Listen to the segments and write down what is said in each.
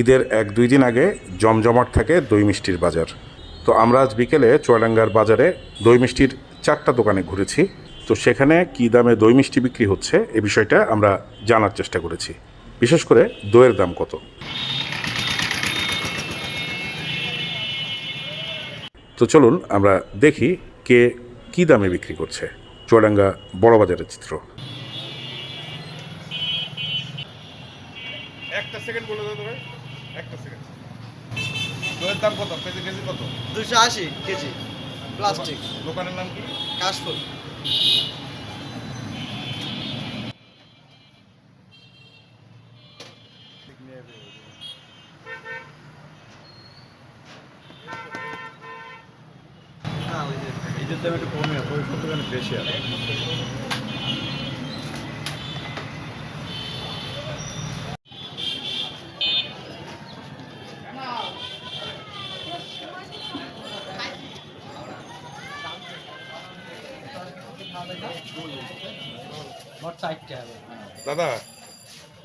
ঈদের এক দুই দিন আগে জমজমাট থাকে দই মিষ্টির বাজার। তো আমরা আজ বিকেলে চুয়াডাঙ্গার বাজারে দই মিষ্টির চারটা দোকানে ঘুরেছি। তো সেখানে কী দামে দই মিষ্টি বিক্রি হচ্ছে এ বিষয়টা আমরা জানার চেষ্টা করেছি। বিশেষ করে দইয়ের দাম কত? তো চলুন আমরা দেখি কে কী দামে বিক্রি করছে চুয়াডাঙ্গা বড় বাজারের চিত্র। একটা সেকেন্ড বলে দাও একটা সেকেন্ড দইয়ের দাম কত? কেজি কেজি কত? দুশো আশি কেজি প্লাস্টিক দোকানের নাম কি? কাশফুল। এইটার দাম একটু কমে সত্তর বেশি আছে দাদা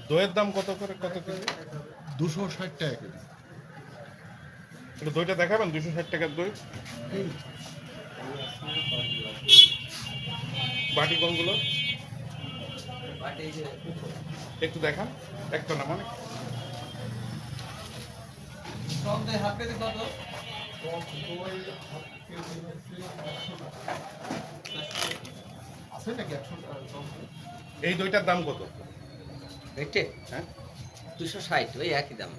দইয়ের দাম কত করে? কত কেজি? দুশো ষাট টাকা কেজি। একটু দইটা দেখাবেন দুশো ষাট টাকার দই? বাটি কোনগুলো? একটু দেখান একটা না মানে। আছে নাকি একশো এই দইটার দাম কত? দেখছে হ্যাঁ। দুশো ষাট ওই একই দাম।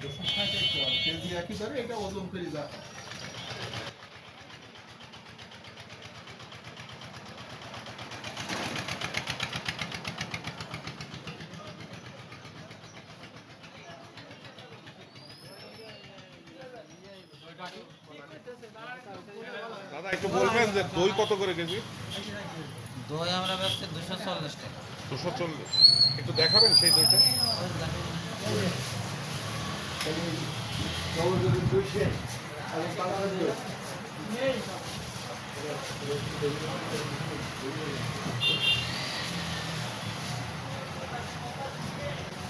দুশো ষাট কেজি একই ধরে এটা ওজন করে যা। দাদা একটু বলবেন যে দই কত করে কেজি? দই আমরা বেচছি দুশো চল্লিশ টাকা। দুশো চল্লিশ। একটু দেখাবেন সেই দইটা?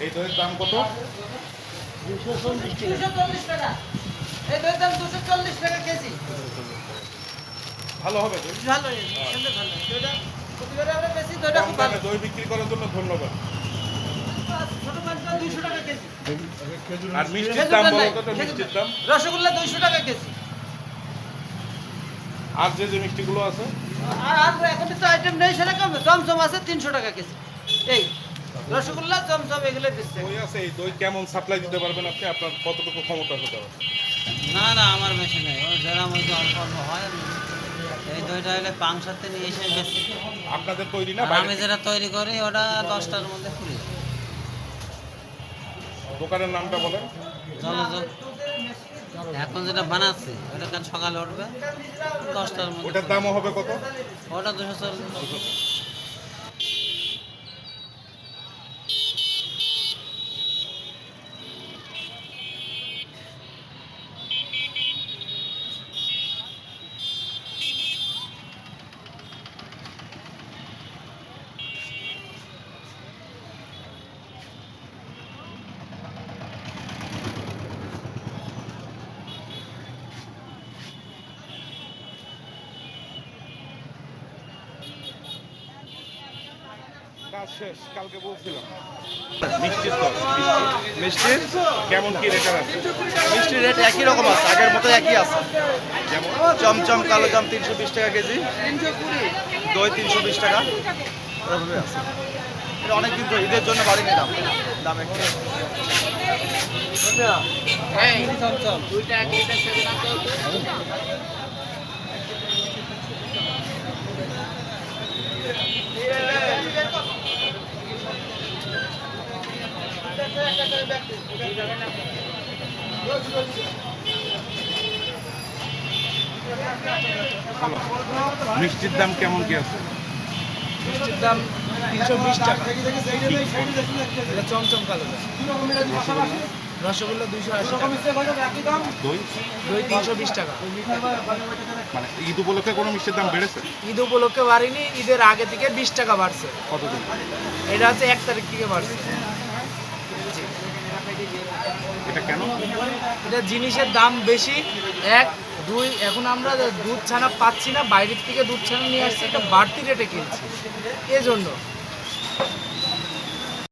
এই দইয়ের দাম কত? দুশো চল্লিশ টাকা। এই দইয়ের দাম চল্লিশ টাকা কেজি। ভালো হবে ভালো ভালো। দইটা প্রতিবারে আমরা বেশি দইটা খুব ভালো। দই বিক্রি করার জন্য ধন্যবাদ। ছোট মাছটা দুইশো টাকা কেজি। আর মিষ্টির দাম বলো কত মিষ্টির দাম? রসগোল্লা দুইশো টাকা কেজি। আর যে যে মিষ্টিগুলো আছে? আর আর এখন তো আইটেম নেই সেরকম। চমচম আছে তিনশো টাকা কেজি। এই রসগোল্লা চমচম এগুলো দিচ্ছে দই আছে এই দই কেমন সাপ্লাই দিতে পারবেন আপনি? আপনার কতটুকু ক্ষমতা হতে পারে না না আমার বেশি নেই। ও যেরকম ওই যে অল্প অল্প হয়। এই দইটা হলে পাংশাতে নিয়ে এসে বেশি আপনাদের তৈরি না আমি যেটা তৈরি করি ওটা দশটার মধ্যে খুলি দোকানের নামটা বলেন। জলযোগ। এখন যেটা বানাচ্ছি ওটা কাল সকালে উঠবে। দশটার মধ্যে ওটার দামও হবে কত? ওটা দুশো চল্লিশ। কাজ শেষ কালকে বলছিলাম। মিষ্টির মিষ্টির কেমন কি আছে? মিষ্টির রেট একই রকম আছে আগের মতো একই আছে। যেমন? চমচম কালো জাম তিনশো বিশ টাকা কেজি দই তিনশো বিশ টাকা এভাবে আছে। এটা অনেকদিন তো ঈদের জন্য বাড়িনি দাম দাম একটু। মিষ্টির দাম কেমন কি আছে? মিষ্টির দাম তিনশো বিশ টাকা। এটা চমচম কালো। রসগোল্লা দুইশো আশি টাকা। দই? দই তিনশো বিশ টাকা। মানে ঈদ উপলক্ষে কোনো মিষ্টির দাম বেড়েছে? ঈদ উপলক্ষে বাড়িনি ঈদের আগে থেকে বিশ টাকা বাড়ছে। কতদিন? এটা হচ্ছে এক তারিখ থেকে বাড়ছে। এটা কেন? এটা জিনিসের দাম বেশি। এক, দুই, এখন আমরা দুধ ছানা পাচ্ছি না, বাইরের থেকে দুধ ছানা নিয়ে আসছি, এটা বাড়তি রেটে কিনছি। এজন্য।